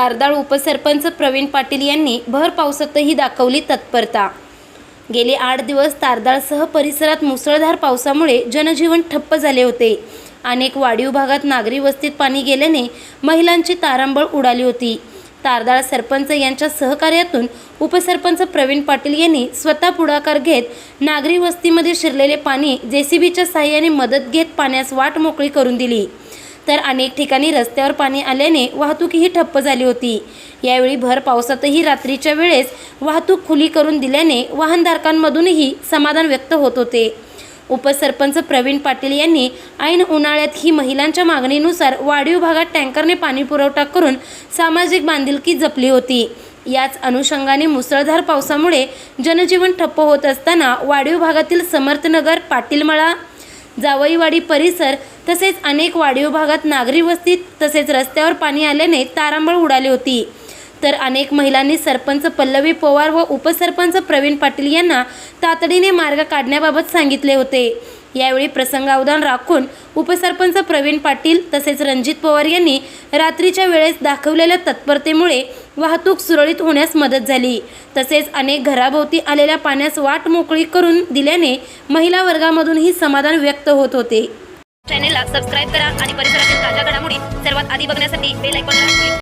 तारदाळ उपसरपंच प्रवीण पाटील यांनी भर पावसातही दाखवली तत्परता. गेले आठ दिवस तारदाळसह परिसरात मुसळधार पावसामुळे जनजीवन ठप्प झाले होते. अनेक वाढीव भागात नागरी वस्तीत पाणी गेल्याने महिलांची तारांबळ उडाली होती. तारदाळ सरपंच यांच्या सहकार्यातून उपसरपंच प्रवीण पाटील यांनी स्वतः पुढाकार घेत नागरी वस्तीमध्ये शिरलेले पाणी जेसीबीच्या साह्याने मदत घेत पाण्यास वाट मोकळी करून दिली. तर अनेक ठिकाणी रस्त्यावर पाणी आल्याने वाहतूकही ठप्प झाली होती. यावेळी भर पावसातही रात्रीच्या वेळेस वाहतूक खुली करून दिल्याने वाहनधारकांमधूनही समाधान व्यक्त होत होते. उपसरपंच प्रवीण पाटील यांनी ऐन उन्हाळ्यात ही महिलांच्या मागणीनुसार वाढीव भागात टँकरने पाणी पुरवठा करून सामाजिक बांधिलकी जपली होती. याच अनुषंगाने मुसळधार पावसामुळे जनजीवन ठप्प होत असताना वाढीव भागातील समर्थनगर पाटीलमळा जावईवाडी परिसर तसेच अनेक वाढीव भागात नागरी वस्तीत तसेच रस्त्यावर पाणी आल्याने तारांबळ उडाली होती. तर अनेक महिलांनी सरपंच पल्लवी पवार व उपसरपंच प्रवीण पाटील यांना तातडीने मार्ग काढण्याबाबत सांगितले होते. यावेळी प्रसंगावधान राखून उपसरपंच प्रवीण पाटील तसेच रणजित पवार यांनी रात्रीच्या वेळेस दाखवलेल्या तत्परतेमुळे वाहतूक सुरळीत होण्यास मदत झाली. तसेच अनेक घराभोवती आलेल्या पाण्यास वाट मोकळी करून दिल्याने महिला वर्गामधूनही समाधान व्यक्त होत होते. चॅनेलला सबस्क्राईब करा आणि परिसरातील ताज्या घडामोडी सर्वात आधी बघण्यासाठी बेल ऐकून